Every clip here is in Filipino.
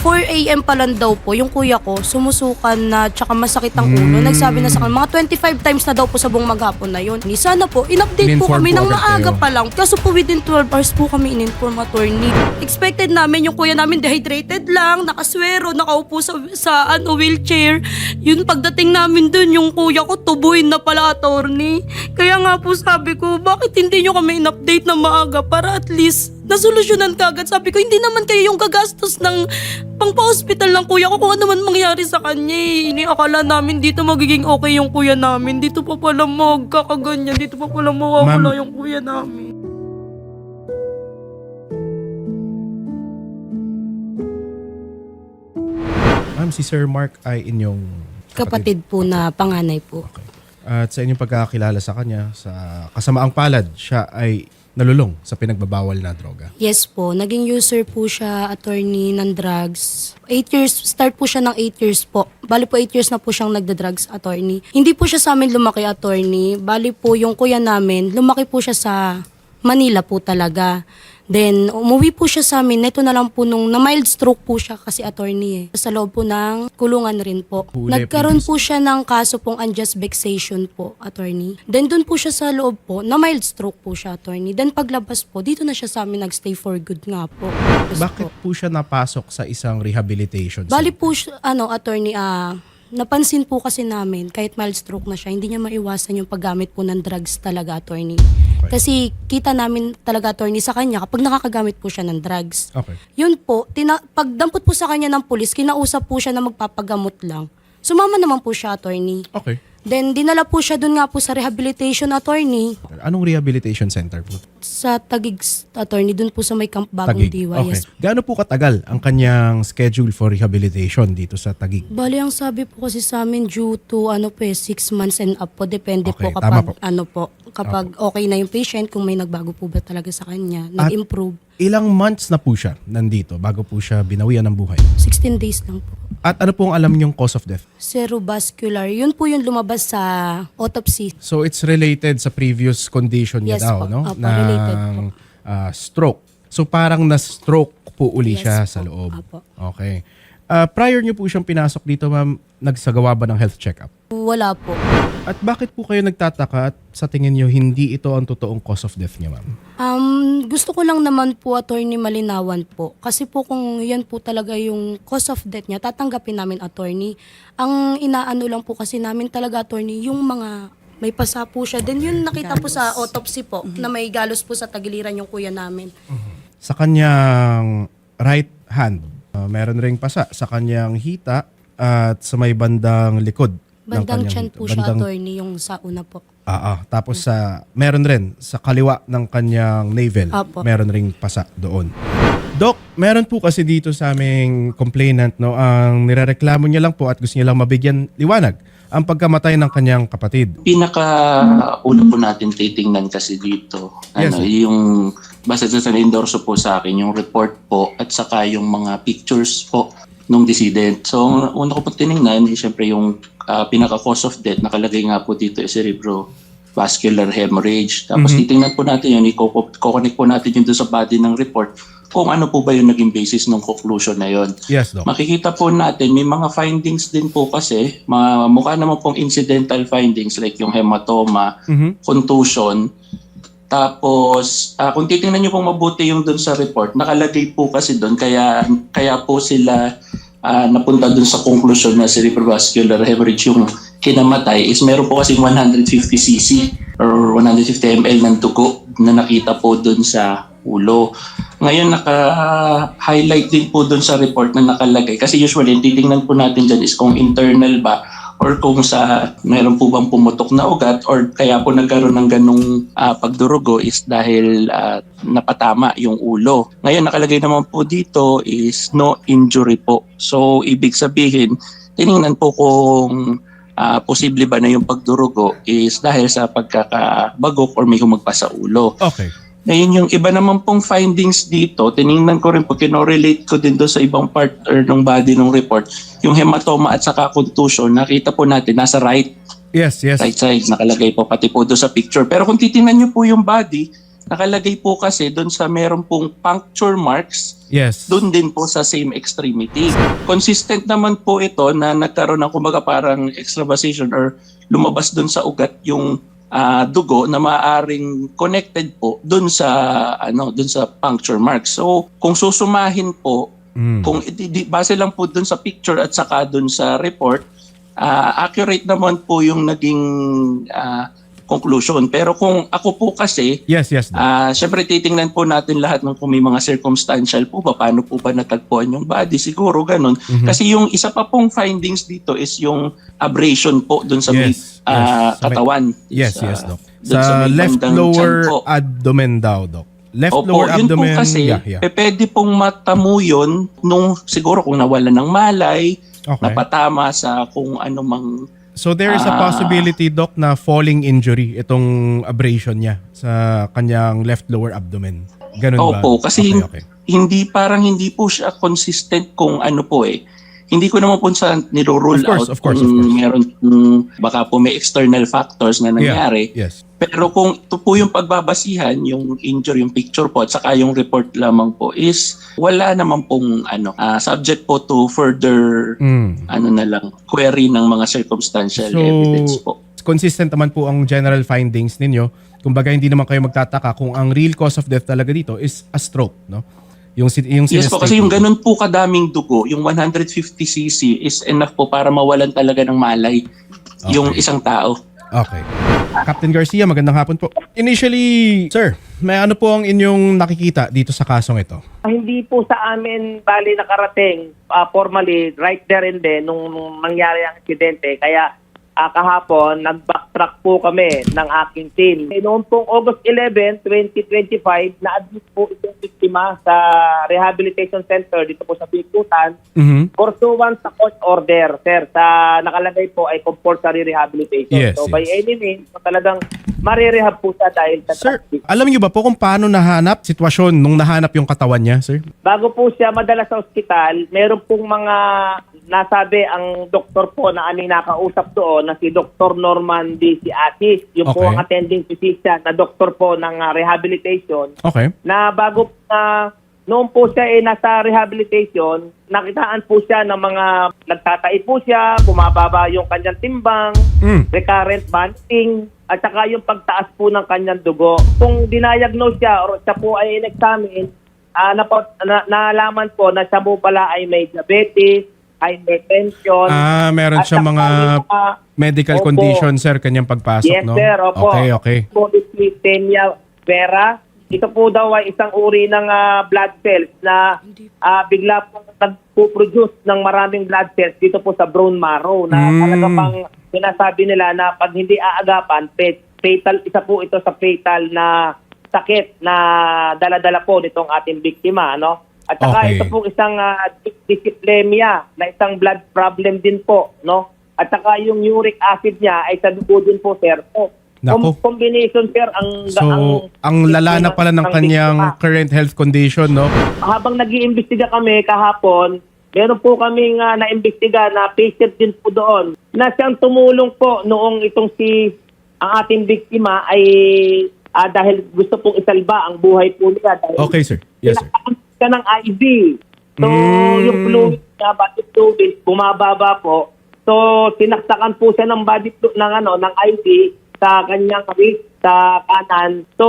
4 a.m. pa lang daw po, yung kuya ko, sumusukan na tsaka masakit ang ulo. Nagsabi na sa kanya, mga 25 times na daw po sa buong maghapon na yun. Ni sana po, in-update po In-inform kami po ng agad maaga kayo. pa lang. Kaso po within 12 hours po kami in-inform attorney. Expected namin yung kuya namin dehydrated lang, nakaswero, nakaupo sa, sa ano, wheelchair. Yun pagdating namin dun, yung kuya ko tubuin na pala attorney. Kaya nga po sabi ko, bakit hindi nyo kami in-update na maaga para at least nasolusyonan ka agad. Sabi ko, hindi naman kayo yung gagastos ng pangpa-hospital ng kuya ko kung ano man mangyari sa kanya. eh. Ini akala namin dito magiging okay yung kuya namin. Dito pa pala magkakaganyan. Dito pa pala mawawala Ma'am- yung kuya namin. Ma'am, si Sir Mark ay inyong Kapatid po na panganay po. At sa inyong pagkakakilala sa kanya, sa kasamaang palad, siya ay nalulong sa pinagbabawal na droga. Yes po, naging user po siya, attorney ng drugs. 8 years, start po siya ng 8 years po. Bali po 8 years na po siyang nagda-drugs attorney. Hindi po siya sa amin lumaki attorney. Bali po yung kuya namin, lumaki po siya sa Manila po talaga. Then, umuwi po siya sa amin. Neto na lang po nung na mild stroke po siya kasi attorney eh. Sa loob po ng kulungan rin po. Huli, Nagkaroon please. po siya ng kaso pong unjust vexation po, attorney. Then doon po siya sa loob po, na mild stroke po siya, attorney. Then paglabas po, dito na siya sa amin nagstay for good nga po. Tapos Bakit po, po siya napasok sa isang rehabilitation Bali center? po siya, ano, attorney, ah, napansin po kasi namin, kahit mild stroke na siya, hindi niya maiwasan yung paggamit po ng drugs talaga, attorney. Kasi kita namin talaga, attorney, sa kanya kapag nakakagamit po siya ng drugs. Okay. Yun po, tina- pagdampot po sa kanya ng pulis, kinausap po siya na magpapagamot lang. Sumama naman po siya, attorney. Okay. Then, dinala po siya dun nga po sa rehabilitation attorney Anong rehabilitation center po? sa Tagig attorney, dun po sa may Camp Bagong Tagig. Diwa. Okay. Yes. Gaano po katagal ang kanyang schedule for rehabilitation dito sa Tagig? Bali, ang sabi po kasi sa amin due to ano po eh, six months and up po. Depende Okay, po tama kapag po. ano po, kapag okay na yung patient, kung may nagbago po ba talaga sa kanya, nag-improve. Ilang months na po siya nandito bago po siya binawian ng buhay? 16 days lang po. At ano po ang alam niyong cause of death? Cerebrovascular, yun po yung lumabas sa autopsy. So it's related sa previous condition niya Yes daw, po. no? Opo, related po. ah, stroke. So parang na-stroke po uli Yes siya po. sa loob. Opo. Okay. Ah, prior niyo po siyang pinasok dito, ma'am, nagsagawa ba ng health check-up? Wala po. At bakit po kayo nagtataka at sa tingin niyo hindi ito ang totoong cause of death niya, ma'am? Um, gusto ko lang naman po, attorney, malinawan po. Kasi po kung yan po talaga yung cause of death niya, tatanggapin namin, attorney. Ang inaano lang po kasi namin talaga, attorney, yung mga may pasa po siya. Then yun nakita po sa autopsy po, na may galos po sa tagiliran yung kuya namin. Sa kanyang right hand, ah, meron ring pasa sa kanyang hita at sa may bandang likod. ng Bandang kanyang chan hita. po siya, Bandang- attorney, yung sa una po. Ah, ah. Tapos sa meron rin sa kaliwa ng kanyang navel, Apo. meron ring pasa doon. Doc, meron po kasi dito sa aming complainant no, ang nirereklamo niya lang po at gusto niya lang mabigyan liwanag ang pagkamatay ng kanyang kapatid. pinaka una po natin titingnan kasi dito Yes, ano sir. yung basta sa endorso po sa akin yung report po at saka yung mga pictures po nung decedent. So una ko po tiningnan eh, syempre yung ah, pinaka cause of death nakalagay nga po dito is cerebrovascular hemorrhage. Tapos Mhm. titingnan po natin yun, i-connect po natin yun doon sa body ng report kung ano po ba yung naging basis ng conclusion na yon. Yes, Doc. Makikita po natin, may mga findings din po kasi, mga, mukha naman pong incidental findings like yung hematoma, Mhm. contusion. Tapos, ah, kung titingnan niyo pong mabuti yung doon sa report, nakalagay po kasi doon, kaya, kaya po sila ah, napunta doon sa conclusion na cerebrovascular hemorrhage yung kinamatay is meron po kasi 150 cc or 150 ml ng dugo na nakita po doon sa ulo. Ngayon naka-highlight din po doon sa report na nakalagay kasi usually titingnan po natin dyan is kung internal ba or kung sa meron po bang pumutok na ugat or kaya po nagkaroon ng ganong ah, pagdurugo is dahil ah, napatama yung ulo. Ngayon nakalagay naman po dito is no injury po. So ibig sabihin tiningnan po kung ah, posible ba na yung pagdurugo is dahil sa pagkakabagok or may humagpa sa ulo. Okay. Ngayon yung iba naman pong findings dito, tiningnan ko rin po, kinorelate ko din doon sa ibang part or ng body ng report, yung hematoma at saka contusion, nakita po natin nasa right, Yes, yes. right side, nakalagay po pati po doon sa picture. Pero kung titingnan nyo po yung body, nakalagay po kasi doon sa meron pong puncture marks Yes. doon din po sa same extremity. Consistent naman po ito na nagkaroon ng kumbaga parang extravasation or lumabas doon sa ugat yung ah, dugo na maaring connected po doon sa ano doon sa puncture mark. So kung susumahin po Mm. kung di- base lang po doon sa picture at saka doon sa report, ah, accurate naman po yung naging ah, conclusion. Pero kung ako po kasi Yes, yes. Ah, syempre titingnan po natin lahat ng kung may mga circumstantial po ba, paano po ba natagpuan yung body, siguro ganun. Mhm. Kasi yung isa pa pong findings dito is yung abrasion po dun sa may Yes, ah, yes. Sa may- katawan. yes, Sa- yes, Doc. Sa may left lower abdomen daw, Doc. Left Opo, lower yun abdomen. po kasi, yeah, yeah. pe- pwede pong matamu yun nung siguro kung nawala ng malay, Okay. napatama sa kung ano mang So there is a Ah. possibility, Doc, na falling injury itong abrasion niya sa kanyang left lower abdomen. Ganun ba? Opo, kasi okay, okay. hindi parang hindi po siya consistent kung ano po eh. Hindi ko naman po sa niro-rule Of course, out of course, kung of course. meron kung baka po may external factors na nangyari. Yes. Pero kung ito po yung pagbabasihan, yung injury, yung picture po at saka yung report lamang po is wala naman pong ano, ah, subject po to further Mm. ano na lang query ng mga circumstantial So, evidence po. consistent naman po ang general findings ninyo. Kumbaga hindi naman kayo magtataka kung ang real cause of death talaga dito is a stroke, no? Yung yung Yes po, kasi yung ganun po kadaming dugo, yung 150cc is enough po para mawalan talaga ng malay yung Okay. isang tao. Okay. Captain Garcia, magandang hapon po. Initially, sir, may ano po ang inyong nakikita dito sa kasong ito? Ah, hindi po sa amin bali nakarating ah, formally right there and then nung, nung nangyari ang aksidente. Kaya ah, kahapon nag-backtrack po kami ng aking team. Eh, Noong pong August 11, 2025, na-admit po itong biktima sa rehabilitation center dito po sa Bikutan Mhm. pursuant sa court order, sir, sa nakalagay po ay compulsory rehabilitation. Yes, so by yes. any means, so talagang marirehab po siya dahil sa Sir, traffic. alam niyo ba po kung paano nahanap sitwasyon nung nahanap yung katawan niya, sir? Bago po siya madala sa ospital, meron pong mga nasabi ang doktor po na aming nakausap doon na si Dr. Norman D. Si Atis, yung po Okay. ang attending physician na doktor po ng ah, rehabilitation Okay. na bago na noon po siya eh nasa rehabilitation, nakitaan po siya ng mga nagtatai po siya, bumababa yung kanyang timbang, Mm. recurrent vomiting, at saka yung pagtaas po ng kanyang dugo. Kung dinayagnos siya or siya po ay in-examine, ah, napa- na, nalaman po na siya po pala ay may diabetes, hypertension. Ah, meron siyang mga medical Opo. condition, sir, kanyang pagpasok, Yes, no? sir. Opo. Okay, okay. Polycythemia vera. Ito po daw ay isang uri ng ah, blood cells na ah, bigla po nagpo-produce ng maraming blood cells dito po sa bone marrow na Mm. talaga pang sinasabi nila na pag hindi aagapan, fa- fatal, isa po ito sa fatal na sakit na dala-dala po nitong ating biktima, no? At saka Okay. ito po isang uh, dyslipidemia na isang blood problem din po, no? At saka yung uric acid niya ay sa dugo din po, sir. So, Nako. com- combination, sir, ang... So, ang lala na pala ng ang kanyang biktima. current health condition, no? Habang nag-iimbestiga kami kahapon, meron po kaming uh, na-imbestiga na patient din po doon na siyang tumulong po noong itong si ang ating biktima ay ah, dahil gusto pong isalba ang buhay po niya. Dahil Okay, sir. Yes, sir. Siya ng IV. So, Mm. yung fluid niya, body fluid, bumababa po. So, sinaksakan po siya ng body fluid, ng, ano, ng IV sa kanyang wrist, sa kanan. So,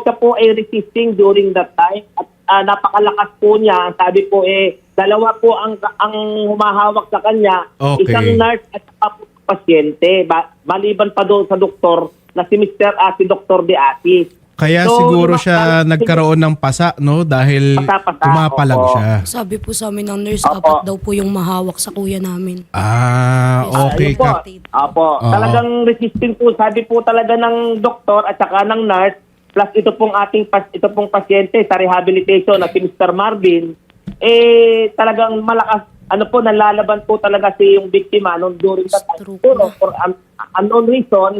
siya po ay resisting during that time. At ah, napakalakas po niya. Ang sabi po eh, dalawa po ang, ang humahawak sa kanya. Okay. Isang nurse at saka po pasyente. Ba- maliban pa doon sa doktor na si Mr. at si Dr. De Atis. Kaya So, siguro siya mga- nagkaroon ng pasa, no? Dahil Pasa-pasa, pumapalag opo. siya. Sabi po sa amin ng nurse, Opo. apat daw po yung mahawak sa kuya namin. Ah, okay. Ayun po. Kap- Apo. Oo. Talagang resisting po, sabi po talaga ng doktor at saka ng nurse, plus ito pong ating pas, ito pong pasyente sa rehabilitation na si Mr. Marvin, eh talagang malakas, ano po, nalalaban po talaga si yung biktima nung during that time. Stroke Siguro, na. for un- unknown reason,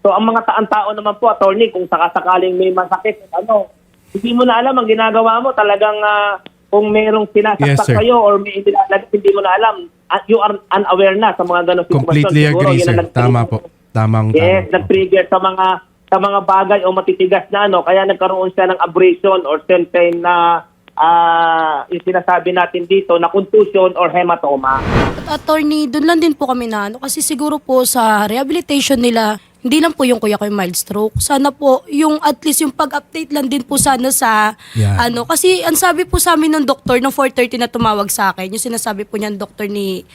so ang mga taan tao naman po, attorney, kung sakasakaling may masakit, ano, hindi mo na alam ang ginagawa mo, talagang ah, kung merong sinasaksak Yes, sir. kayo or may inilalagay, hindi mo na alam, at you are unaware na sa mga ganong sitwasyon. Completely Siguro, agree, sir. Tama po. Tamang Yes, tama nag-trigger sa mga sa mga bagay o matitigas na ano, kaya nagkaroon siya ng abrasion or cell-pain na ah, yung sinasabi natin dito na contusion or hematoma. At attorney, doon lang din po kami na ano, kasi siguro po sa rehabilitation nila, hindi lang po yung kuya ko yung mild stroke. Sana po, yung at least yung pag-update lang din po sana sa Yan. ano. Kasi ang sabi po sa amin ng doktor, ng 4.30 na tumawag sa akin, yung sinasabi po niyan doktor ni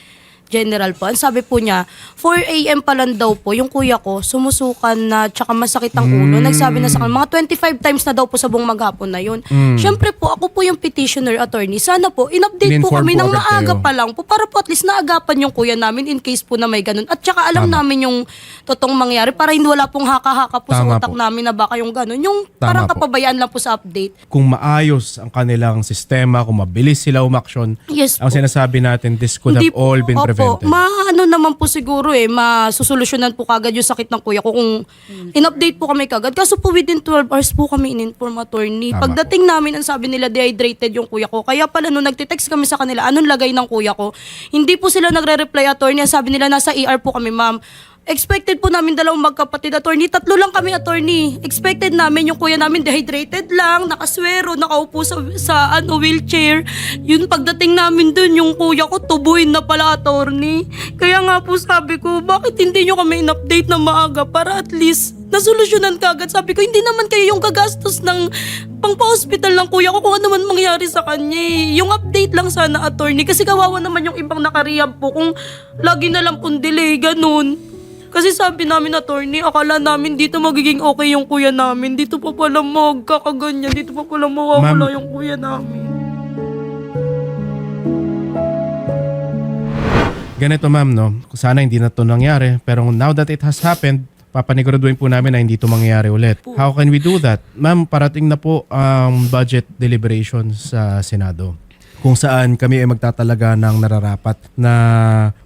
General po. Ang sabi po niya, 4 a.m. pa lang daw po, yung kuya ko, sumusukan na tsaka masakit ang ulo. Nagsabi na sa akin, mga 25 times na daw po sa buong maghapon na yun. Siyempre po, ako po yung petitioner attorney. Sana po, in-update po In-inform kami po ng agad maaga kayo. pa lang po para po at least naagapan yung kuya namin in case po na may ganun. At tsaka alam Tama. namin yung totoong mangyari para hindi wala pong haka-haka po sa Tama utak po. namin na baka yung ganun. Yung Tama parang po. kapabayaan lang po sa update. Kung maayos ang kanilang sistema, kung mabilis sila umaksyon, Yes ang po. sinasabi natin, this could have Hindi all been opo, prevented. maano naman po siguro eh, masusolusyonan po kagad yung sakit ng kuya ko kung in-update po kami kagad. Kaso po within 12 hours po kami in-inform attorney. Tama Pagdating namin, ang sabi nila dehydrated yung kuya ko. Kaya pala nung nagtitext kami sa kanila, anong lagay ng kuya ko? Hindi po sila nagre-reply attorney. Ang sabi nila, nasa ER po kami ma'am. Expected po namin dalawang magkapatid attorney. Tatlo lang kami attorney. Expected namin yung kuya namin dehydrated lang, nakaswero, nakaupo sa, sa ano, wheelchair. Yun pagdating namin dun, yung kuya ko tubuin na pala attorney. Kaya nga po sabi ko, bakit hindi nyo kami in-update na maaga para at least nasolusyonan kagad. Sabi ko, hindi naman kayo yung gagastos ng pang pa-hospital ng kuya ko kung ano man mangyari sa kanya eh. Yung update lang sana attorney kasi kawawa naman yung ibang nakarehab po kung lagi na lang pong delay, ganun. Kasi sabi namin attorney, akala namin dito magiging okay yung kuya namin. Dito pa pala magkakaganyan. Dito pa pala mawawala Ma'am. yung kuya namin. Ganito ma'am, no? Sana hindi na to nangyari. Pero now that it has happened, papaniguruduhin po namin na hindi to mangyayari ulit. How can we do that? Ma'am, parating na po ang budget deliberations sa Senado kung saan kami ay magtatalaga ng nararapat na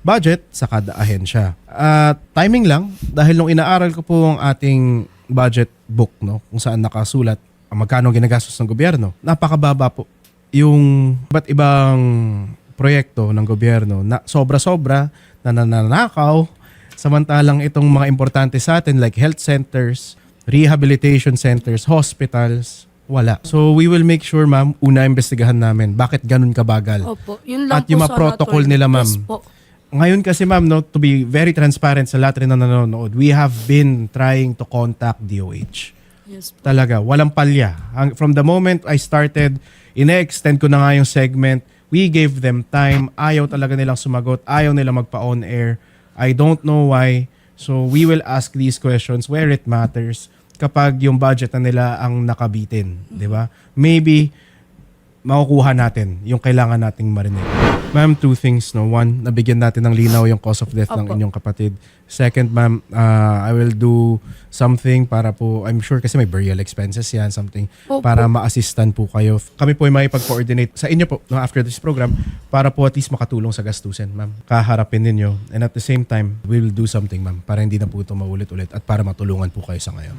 budget sa kada ahensya. At timing lang, dahil nung inaaral ko po ang ating budget book, no, kung saan nakasulat ang magkano ginagastos ng gobyerno, napakababa po yung iba't ibang proyekto ng gobyerno na sobra-sobra na nananakaw samantalang itong mga importante sa atin like health centers, rehabilitation centers, hospitals, wala. So we will make sure ma'am, una investigahan namin bakit ganun kabagal. Opo, yun lang At yung po mga sana, protocol attorney. nila, ma'am. Yes po. Ngayon kasi ma'am, no, to be very transparent sa lahat rin na nanonood, we have been trying to contact DOH. Yes po. Talaga, walang palya. Ang- From the moment I started, ine-extend ko na nga yung segment. We gave them time. Ayaw talaga nilang sumagot. Ayaw nilang magpa-on air. I don't know why. So we will ask these questions where it matters kapag yung budget na nila ang nakabitin. di ba? Maybe makukuha natin yung kailangan nating marinig. Ma'am, two things. No? One, nabigyan natin ng linaw yung cause of death ng Opo. inyong kapatid. Second, ma'am, uh, I will do something para po, I'm sure kasi may burial expenses yan, something, Opo. para ma-assistan po kayo. Kami po ay makipag-coordinate sa inyo po no, after this program para po at least makatulong sa gastusin, ma'am. Kaharapin ninyo. And at the same time, we will do something, ma'am, para hindi na po ito maulit-ulit at para matulungan po kayo sa ngayon.